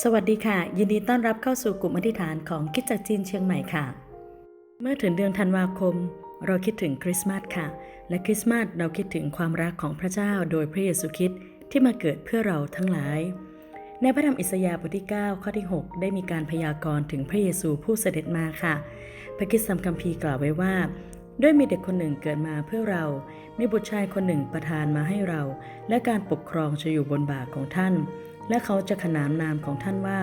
สวัสดีค่ะ ยินดีต้อนรับเข้าสู่กลุ่มอธิษฐานของคิดจากจีนเชียงใหม่ค่ะ เมื่อถึงเดือนธันวาคม เราคิดถึงคริสต์มาสค่ะ และคริสต์มาสเราคิดถึงความรักของพระเจ้าโดยพระเยซูคริสต์ที่มาเกิดเพื่อเราทั้งหลาย ในพระธรรมอิสยาห์บทที่ 9 ข้อที่ 6 ได้มีการพยากรณ์ถึงพระเยซูผู้เสด็จมาค่ะ พระคริสตธรรมคัมภีร์กล่าวไว้ว่า ด้วยมีเด็กคนหนึ่งเกิดมาเพื่อเรา มีบุตรชายคนหนึ่งประทานมาให้เรา และการปกครองจะอยู่บนบ่าของท่าน และเขาจะขนานนามของท่านว่า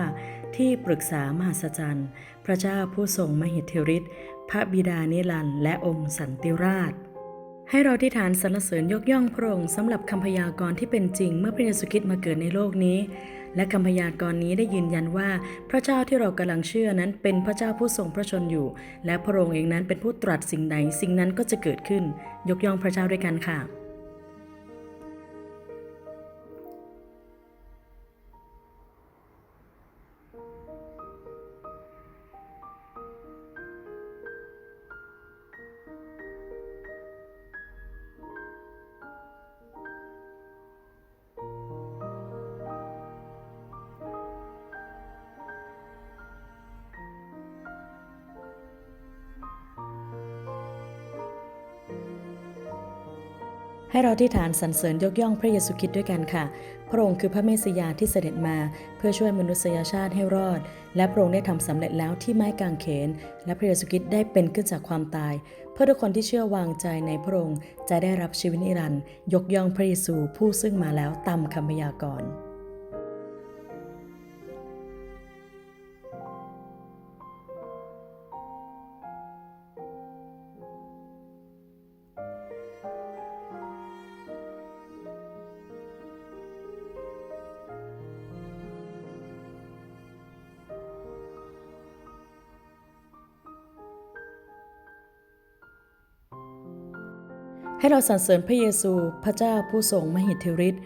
ที่ปรึกษามหัศจรรย์ พระเจ้าผู้ทรงมหิทธิฤทธิ์พระบิดานิรันดร์และองค์สันติราช ให้เราที่ฐานสรรเสริญยกย่องพระองค์สำหรับคำพยากรณ์ที่เป็นจริงเมื่อพระเยซูคริสต์มาเกิดในโลกนี้ และคำพยากรณ์นี้ได้ยืนยันว่าพระเจ้าที่เรากำลังเชื่อนั้นเป็นพระเจ้าผู้ทรงพระชนอยู่ และพระองค์เองนั้นเป็นผู้ตรัสสิ่งใดสิ่งนั้นก็จะเกิดขึ้น ยกย่องพระเจ้าด้วยกันค่ะ ให้เราที่ฐานสรรเสริญยกย่องพระเยซูคริสต์ด้วยกันค่ะ พระองค์คือพระเมสสยาที่เสด็จมา เพื่อช่วยมนุษยชาติให้รอด และพระองค์ได้ทำสำเร็จแล้วที่ไม้กางเขน และพระเยซูคริสต์ได้เป็นขึ้นจากความตาย เพื่อทุกคนที่เชื่อวางใจในพระองค์จะได้รับชีวิตนิรันดร์ยกย่องพระเยซูผู้ซึ่งมาแล้วตามคำพยากรณ์ ให้เราสรรเสริญพระเยซูพระเจ้าผู้ทรงมหิทธิฤทธิ์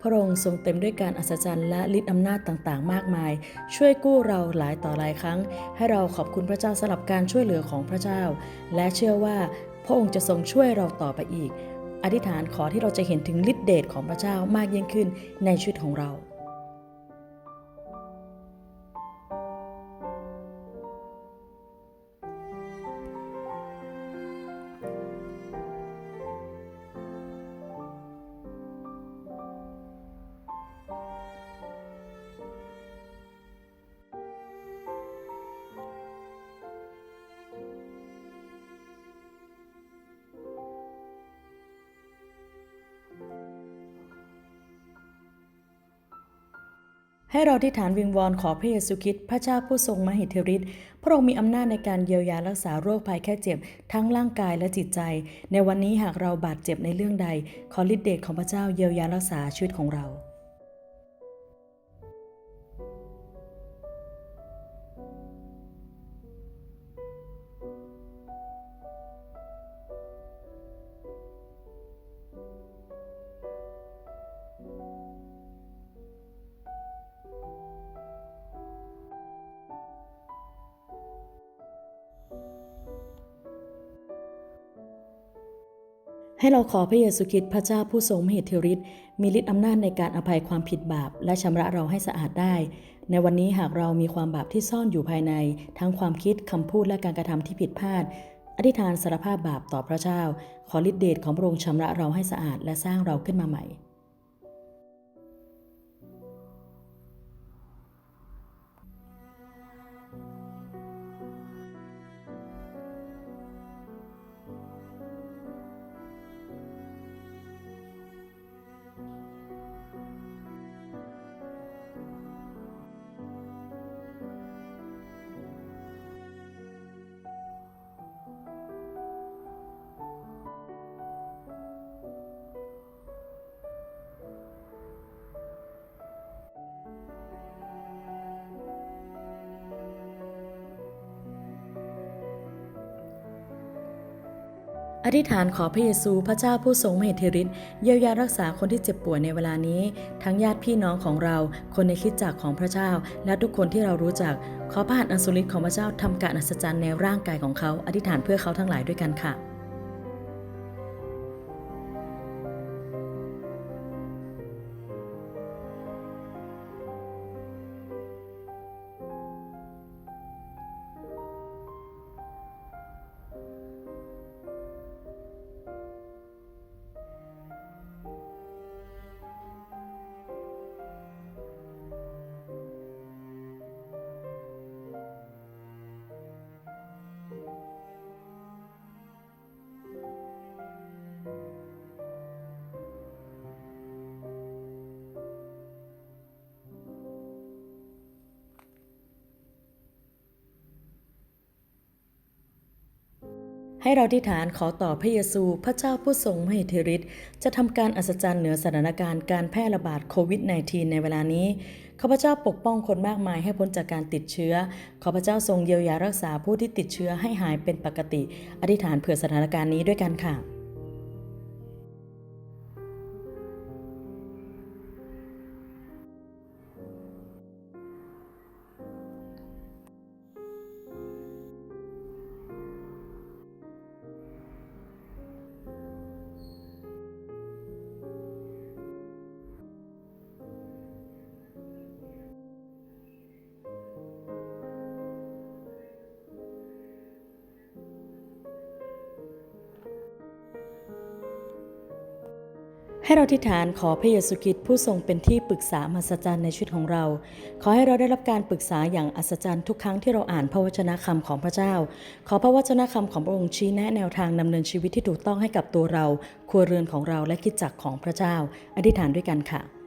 พระองค์ทรงเต็มด้วยการอัศจรรย์และฤทธิอำนาจต่างๆ มากมาย ช่วยกู้เราหลายต่อหลายครั้ง ให้เราขอบคุณพระเจ้าสำหรับการช่วยเหลือของพระเจ้า และเชื่อว่าพระองค์จะทรงช่วยเราต่อไปอีก อธิษฐานขอที่เราจะเห็นถึงฤทธิเดชของพระเจ้ามากยิ่งขึ้นในชีวิตของเรา ให้เราที่ฐานวิงวอนขอพระเยซูคริสต์พระเจ้าผู้ทรงมหิทธิฤทธิ์พระองค์มีอำนาจในการเยียวยารักษาโรคภัยแค่เจ็บ ทั้งร่างกายและจิตใจ ในวันนี้หากเราบาดเจ็บในเรื่องใด ขอฤทธิเดชของพระเจ้าเยียวยารักษาชีวิตของเรา ให้เราขอพระเยซูคริสต์พระเจ้าผู้ทรงมหิทธิฤทธิ์มีฤทธิ์อำนาจในการอภัยความผิดบาป และชำระเราให้สะอาดได้ ในวันนี้หากเรามีความบาปที่ซ่อนอยู่ภายใน ทั้งความคิดคำพูดและการกระทำที่ผิดพลาด อธิษฐานสารภาพบาปต่อพระเจ้า ขอฤทธิเดชของพระองค์ชำระเราให้สะอาดและสร้างเราขึ้นมาใหม่ ธิษฐานขอพระเยซูพระเจ้าผู้ทรงมหิทธิฤทธิ์เยียวยารักษาคนที่เจ็บป่วยในเวลานี้ ทั้งญาติพี่น้องของเรา คนในคิดจักของพระเจ้า และทุกคนที่เรารู้จัก ขอพระหัตถ์อันสุริตของพระเจ้าทำการอัศจรรย์ในร่างกายของเขา อธิษฐานเพื่อเขาทั้งหลายด้วยกันค่ะ ให้เราที่ฐานขอต่อพระเยซู พระเจ้าผู้ทรงมหิทธิฤทธิ์จะทำการอัศจรรย์เหนือสถานการณ์การแพร่ระบาดโควิด -19 ในเวลานี้ข้าพเจ้าปกป้องคนมากมายให้พ้นจากการติดเชื้อข้าพเจ้าทรงเยียวยารักษาผู้ที่ติดเชื้อให้หายเป็นปกติ อธิษฐานเผื่อสถานการณ์นี้ด้วยกันค่ะ ให้เราทิฏฐานขอพระเยซูคริสต์ผู้ทรงเป็นที่ปรึกษามหัศจรรย์ในชีวิตของเรา ขอให้เราได้รับการปรึกษาอย่างอัศจรรย์ทุกครั้งที่เราอ่านพระวจนะคำของพระเจ้า ขอพระวจนะคำของพระองค์ชี้แนะแนวทางดำเนินชีวิตที่ถูกต้องให้กับตัวเรา ครัวเรือนของเราและคิดจักรของพระเจ้า อธิษฐานด้วยกันค่ะ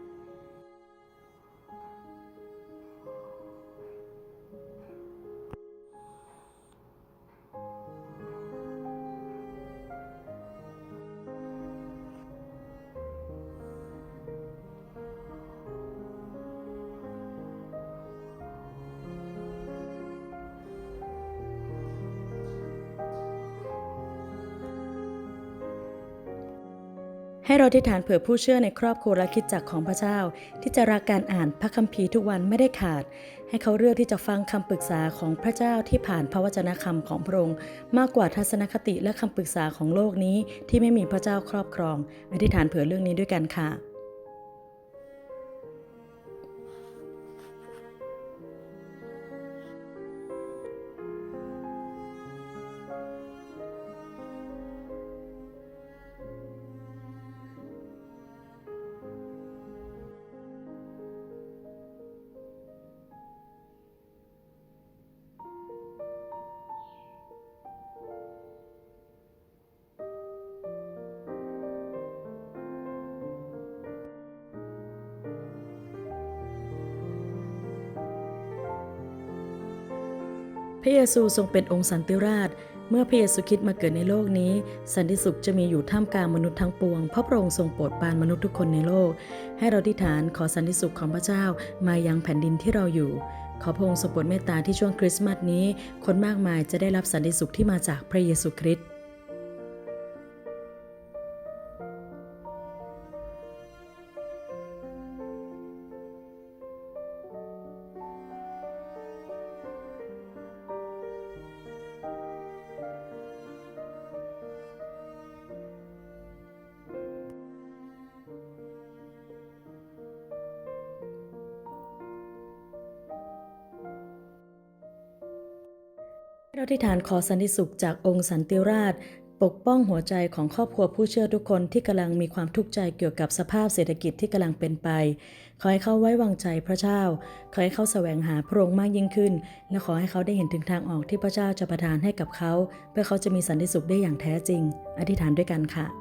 ให้เราที่ฐานเผื่อผู้เชื่อในครอบครัวและคิดจักของพระเจ้า ที่จะรักการอ่านพระคัมภีร์ทุกวันไม่ได้ขาด ให้เขาเลือกที่จะฟังคำปรึกษาของพระเจ้าที่ผ่านพระวจนะคำของพระองค์มากกว่าทัศนคติและคำปรึกษาของโลกนี้ที่ไม่มีพระเจ้าครอบครอง อธิษฐานเผื่อเรื่องนี้ด้วยกันค่ะ ระเยซูทรงเป็นองค์สันติราช เมื่อพระเยซูคริดมาเกิดในโลกนี้ สันติสุขจะมีอยู่ท่ามกลางมนุษย์ทั้งปวง เพราะพระองค์ทรงโปรดปรานมนุษย์ทุกคนในโลก ให้เราที่ฐานขอสันติสุขของพระเจ้ามายังแผ่นดินที่เราอยู่ ขอพระองค์ทรงโปรดเมตตาที่ช่วงคริสต์มาสนี้ คนมากมายจะได้รับสันติสุขที่มาจากพระเยซูคริสต์ ธิษฐานขอสันติสุขจากองค์สันติราช ปกป้องหัวใจของครอบครัวผู้เชื่อทุกคนที่กำลังมีความทุกข์ใจเกี่ยวกับสภาพเศรษฐกิจที่กำลังเป็นไป ขอให้เขาไว้วางใจพระเจ้า ขอให้เขาแสวงหาพระองค์มากยิ่งขึ้น และขอให้เขาได้เห็นถึงทางออกที่พระเจ้าจะประทานให้กับเขา เพื่อเขาจะมีสันติสุขได้อย่างแท้จริง อธิษฐานด้วยกันค่ะ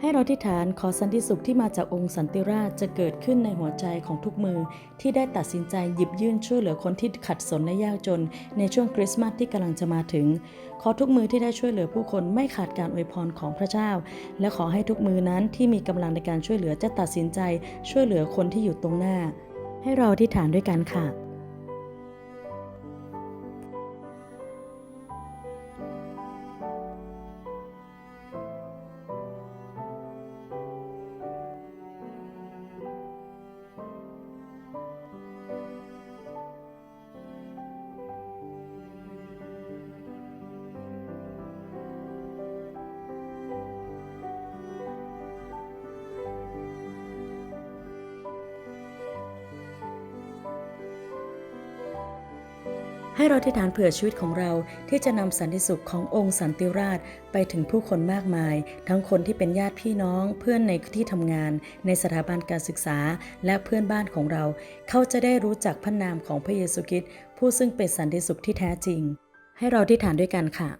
ให้เราที่ฐานขอสันติสุขที่มาจากองค์สันติราชจะเกิดขึ้นในหัวใจของทุกมือ ที่ได้ตัดสินใจหยิบยื่นช่วยเหลือคนที่ขัดสนและยากจน ในช่วงคริสต์มาสที่กำลังจะมาถึง ขอทุกมือที่ได้ช่วยเหลือผู้คนไม่ขาดการอวยพรของพระเจ้า และขอให้ทุกมือนั้นที่มีกำลังในการช่วยเหลือจะตัดสินใจ ช่วยเหลือคนที่อยู่ตรงหน้า ให้เราที่ฐานด้วยกันค่ะ ให้เราที่ฐานเผื่อชีวิตของเราที่จะนำสันติสุขขององค์สันติราชไปถึงผู้คนมากมาย ทั้งคนที่เป็นญาติพี่น้อง เพื่อนในที่ทำงาน ในสถาบันการศึกษาและเพื่อนบ้านของเรา เขาจะได้รู้จักพระนามของพระเยซูคริสต์ผู้ซึ่งเป็นสันติสุขที่แท้จริง ให้เราที่ฐานด้วยกันค่ะ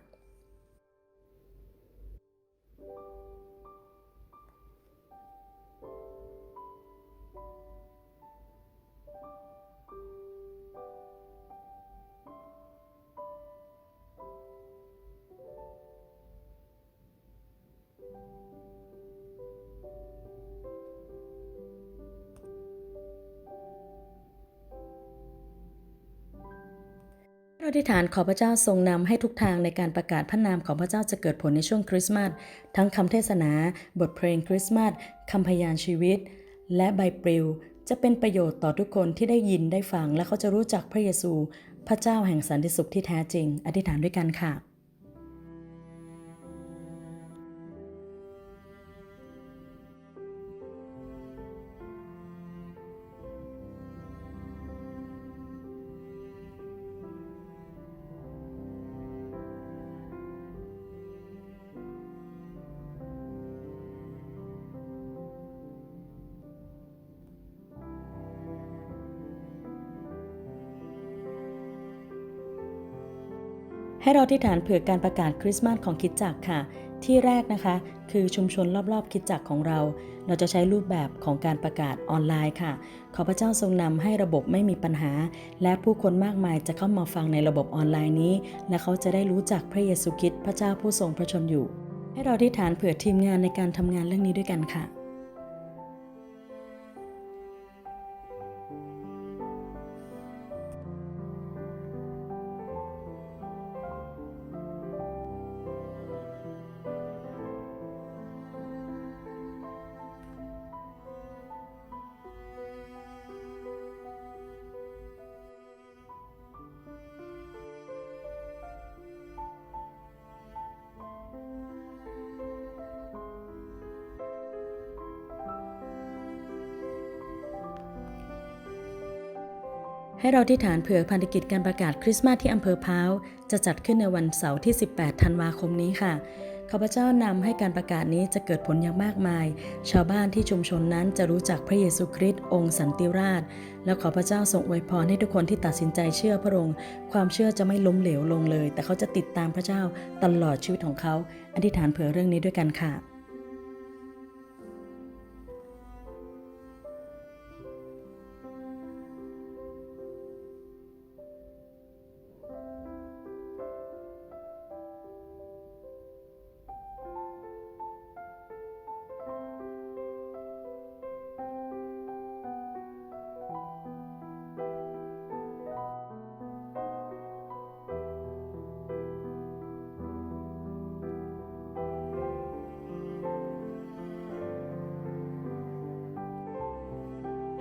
อธิษฐานขอพระเจ้าทรงนำให้ทุกทางในการประกาศพระนามของพระเจ้าจะเกิดผลในช่วงคริสต์มาสทั้งคำเทศนา บทเพลงคริสต์มาสคำพยานชีวิต และใบปลิว จะเป็นประโยชน์ต่อทุกคนที่ได้ยินได้ฟังและเขาจะรู้จักพระเยซู พระเจ้าแห่งสันติสุขที่แท้จริง อธิษฐานด้วยกันค่ะ ให้เราที่ฐานเผื่อการประกาศคริสต์มาสของคิดจักค่ะ ที่แรกนะคะ คือชุมชนรอบๆ คิดจักของเรา เราจะใช้รูปแบบของการประกาศออนไลน์ค่ะ ขอพระเจ้าทรงนำให้ระบบไม่มีปัญหา และผู้คนมากมายจะเข้ามาฟังในระบบออนไลน์นี้ และเขาจะได้รู้จักพระเยซูคริสต์พระเจ้าผู้ทรงพระชนอยู่ ให้เราที่ฐานเผื่อทีมงานในการทำงานเรื่องนี้ด้วยกันค่ะ ให้เราที่ฐานเผื่อพันธกิจการประกาศคริสต์มาสที่อำเภอพร้าวจะจัดขึ้นในวันเสาร์ที่ 18 ธันวาคมนี้ค่ะข้าพเจ้านำให้การประกาศนี้จะเกิดผลอย่างมากมาย ชาวบ้านที่ชุมชนนั้นจะรู้จักพระเยซูคริสต์องค์สันติราช และขอพระเจ้าทรงอวยพรให้ทุกคนที่ตัดสินใจเชื่อพระองค์ ความเชื่อจะไม่ล้มเหลวลงเลย แต่เขาจะติดตามพระเจ้าตลอดชีวิตของเขา อธิษฐานเผื่อเรื่องนี้ด้วยกันค่ะ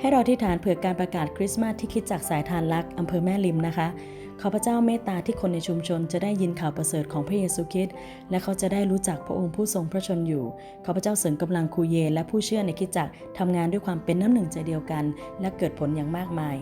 ให้เราที่ฐานเผื่อการประกาศคริสต์มาสที่คิดจากสายทานลักอำเภอแม่ริมนะคะขอพระเจ้าเมตตาที่คนในชุมชนจะได้ยินข่าวประเสริฐของพระเยซูคริสต์และเขาจะได้รู้จักพระองค์ผู้ทรงพระชนอยู่ ขอพระเจ้าเสริมกำลังครูเย และผู้เชื่อในคิดจักทำงานด้วยความเป็นน้ำหนึ่งใจเดียวกัน และเกิดผลอย่างมากมาย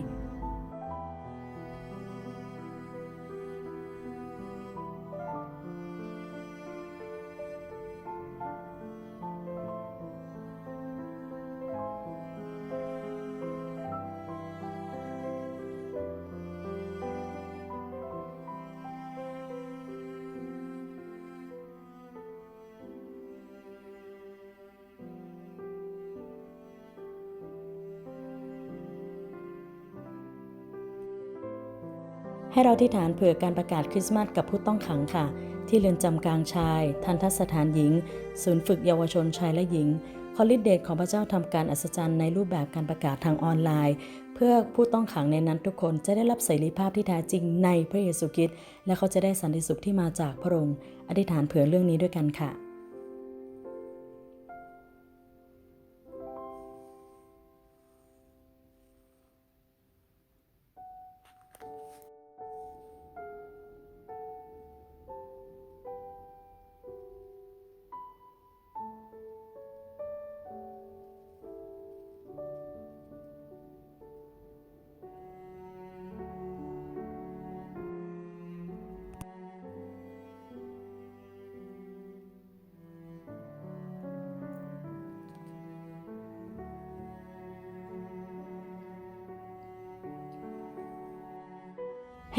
ให้เราที่ฐานเผื่อการประกาศคริสต์มาสกับผู้ต้องขังค่ะ ที่เรือนจำกลางชาย ทันทสถานหญิง ศูนย์ฝึกเยาวชนชายและหญิงขอฤทธิเดชของพระเจ้าทำการอัศจรรย์ในรูปแบบการประกาศทางออนไลน์ เพื่อผู้ต้องขังในนั้นทุกคนจะได้รับเสรีภาพที่แท้จริงในพระเยซูคริสต์และเขาจะได้สันติสุขที่มาจากพระองค์อธิษฐานเผื่อเรื่องนี้ด้วยกันค่ะ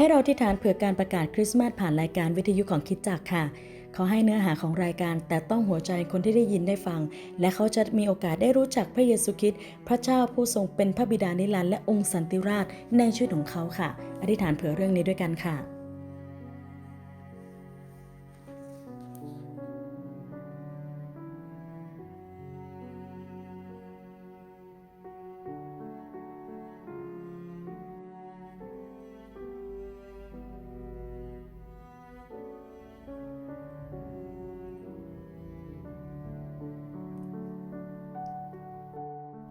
ให้เราที่ฐานเผื่อการประกาศคริสต์มาสผ่านรายการวิทยุของคิดจักค่ะ ขอให้เนื้อหาของรายการแต่ต้องหัวใจคนที่ได้ยินได้ฟัง และเขาจะมีโอกาสได้รู้จักพระเยซูคริสต์พระเจ้าผู้ทรงเป็นพระบิดานิรันดร์และองค์สันติราชในชีวิตของเขาค่ะ อธิษฐานเผื่อเรื่องนี้ด้วยกันค่ะ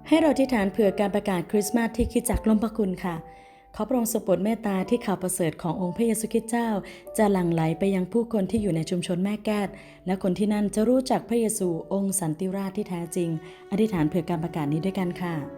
ให้เราที่ฐานเผื่อการประกาศคริสต์มาสที่คิดจากล้มพระคุณค่ะ ขอพระองค์ทรงโปรดเมตตาที่ข่าวประเสริฐขององค์พระเยซูคริสต์เจ้า จะหลั่งไหลไปยังผู้คนที่อยู่ในชุมชนแม่แก้ดและคนที่นั่นจะรู้จักพระเยซูองค์สันติราชที่แท้จริง อธิษฐานเผื่อการประกาศนี้ด้วยกันค่ะ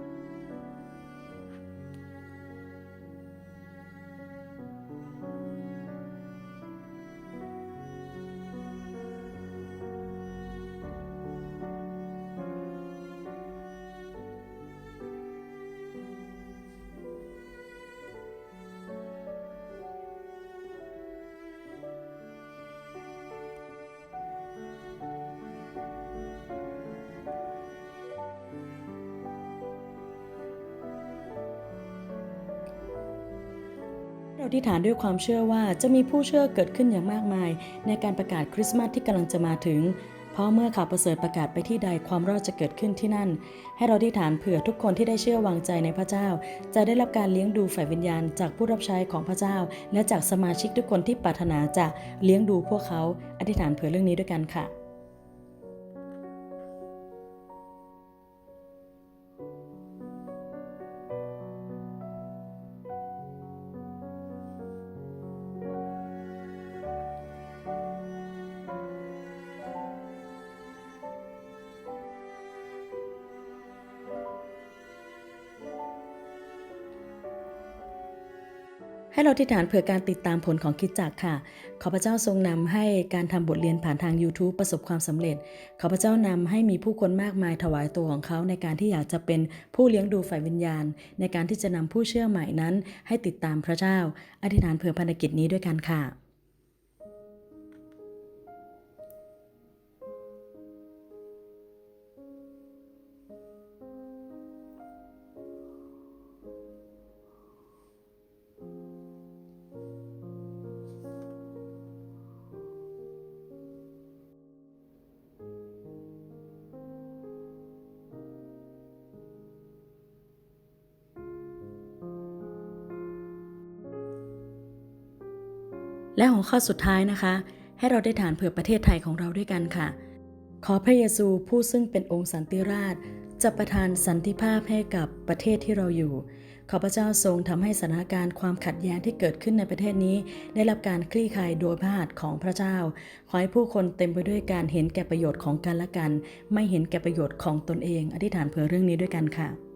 เราที่ฐานด้วยความเชื่อว่าจะมีผู้เชื่อเกิดขึ้นอย่างมากมาย ในการประกาศคริสต์มาสที่กำลังจะมาถึง เพราะเมื่อข่าวประเสริฐประกาศไปที่ใดความรอดจะเกิดขึ้นที่นั่น ให้เราที่ฐานเผื่อทุกคนที่ได้เชื่อวางใจในพระเจ้า จะได้รับการเลี้ยงดูฝ่ายวิญญาณ จากผู้รับใช้ของพระเจ้า และจากสมาชิกทุกคนที่ปรารถนาจะเลี้ยงดูพวกเขา อธิษฐานเผื่อเรื่องนี้ด้วยกันค่ะ ให้เราที่ฐานเผื่อการติดตามผลของคิดจักค่ะ ขอพระเจ้าทรงนำให้การทำบทเรียนผ่านทาง YouTube ประสบความสำเร็จ ขอพระเจ้านำให้มีผู้คนมากมายถวายตัวของเขา ในการที่อยากจะเป็นผู้เลี้ยงดูฝ่ายวิญญาณ ในการที่จะนำผู้เชื่อใหม่นั้น ให้ติดตามพระเจ้า อธิษฐานเผื่อภารกิจนี้ด้วยกันค่ะ และหัวข้อสุดท้ายนะคะ ให้เราได้ฐานเผื่อประเทศไทยของเราด้วยกันค่ะ ขอพระเยซูผู้ซึ่งเป็นองค์สันติราชจะประทานสันติภาพให้กับประเทศที่เราอยู่ ขอพระเจ้าทรงทำให้สถานการณ์ความขัดแย้งที่เกิดขึ้นในประเทศนี้ ได้รับการคลี่คลายโดยพระหัตถ์ของพระเจ้า ขอให้ผู้คนเต็มไปด้วยการเห็นแก่ประโยชน์ของกันและกัน ไม่เห็นแก่ประโยชน์ของตนเอง อธิษฐานเผื่อเรื่องนี้ด้วยกันค่ะ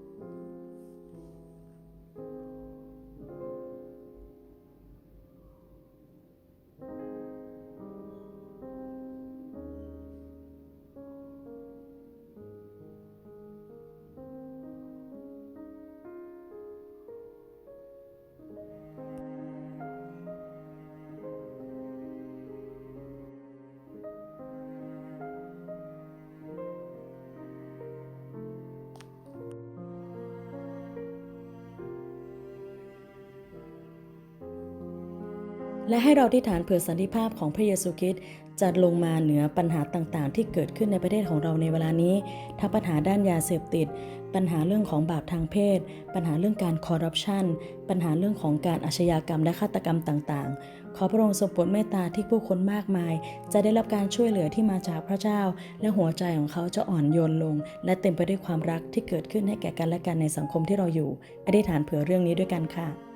และให้เราที่ฐานเผื่อสันติภาพของพระเยซูคริสต์จะลงมาเหนือปัญหาต่างๆ ที่เกิดขึ้นในประเทศของเราในเวลานี้ ทั้งปัญหาด้านยาเสพติด ปัญหาเรื่องของบาปทางเพศ ปัญหาเรื่องการคอร์รัปชัน ปัญหาเรื่องของการอาชญากรรมและฆาตกรรมต่างๆ ขอพระองค์ทรงโปรดเมตตาที่ผู้คนมากมาย จะได้รับการช่วยเหลือที่มาจากพระเจ้า และหัวใจของเขาจะอ่อนโยนลง และเต็มไปด้วยความรักที่เกิดขึ้นให้แก่กันและกันในสังคมที่เราอยู่ อธิษฐานเผื่อเรื่องนี้ด้วยกันค่ะ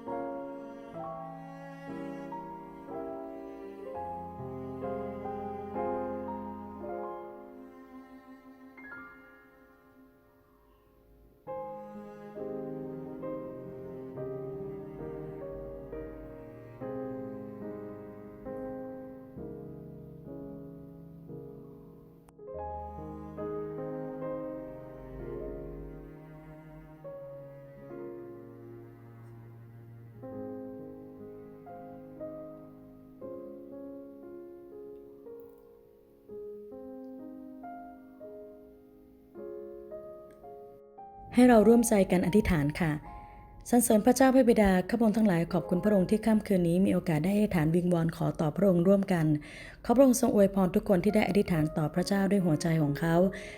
ให้เราร่วมใจกันอธิษฐานค่ะสรรเสริญพระเจ้าพระบิดาข้าพงทั้งหลายขอบคุณพระองค์ที่ค่ำคืนนี้มีโอกาสได้อธิษฐานวิงวอนขอต่อพระองค์ร่วมกัน ขอพระองค์ทรงอวยพรทุกคนที่ได้อธิษฐานต่อพระเจ้าด้วยหัวใจของเขา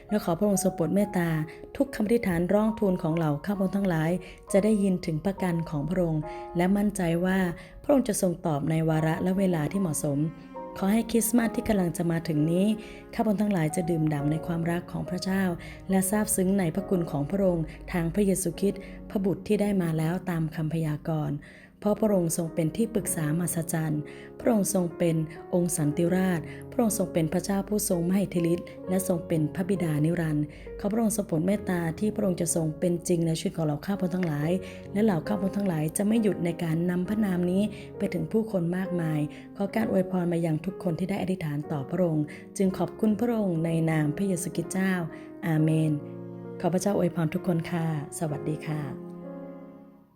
และขอพระองค์ทรงโปรดเมตตา ทุกคำอธิษฐานร้องทูลของเหล่าข้าพงทั้งหลาย จะได้ยินถึงประกันของพระองค์ และมั่นใจว่าพระองค์จะทรงตอบในวาระและเวลาที่เหมาะสม ขอให้คริสต์มาสที่กำลังจะมาถึงนี้ ข้าพเจ้าทั้งหลายจะดื่มด่ำในความรักของพระเจ้า และซาบซึ้งในพระคุณของพระองค์ทางพระเยซูคริสต์พระบุตรที่ได้มาแล้วตามคำพยากรณ์ เพราะพระองค์ทรงเป็นที่ปรึกษามหัศจรรย์ พระองค์ทรงเป็นองค์สันติราช พระองค์ทรงเป็นพระเจ้าผู้ทรงมหิทธิฤทธิ์และทรงเป็นพระบิดานิรันดร์ขอพระองค์ทรงโปรดเมตตาที่พระองค์จะทรงเป็นจริงในชีวิตของเราข้าพเจ้าทั้งหลาย และเหล่าข้าพเจ้าทั้งหลายจะไม่หยุดในการนำพระนามนี้ไปถึงผู้คนมากมาย ขอการอวยพรมายังทุกคนที่ได้อธิษฐานต่อพระองค์ จึงขอบคุณพระองค์ในนามพระเยซูคริสต์เจ้า อาเมน ขอพระเจ้าอวยพรทุกคนค่ะ สวัสดีค่ะ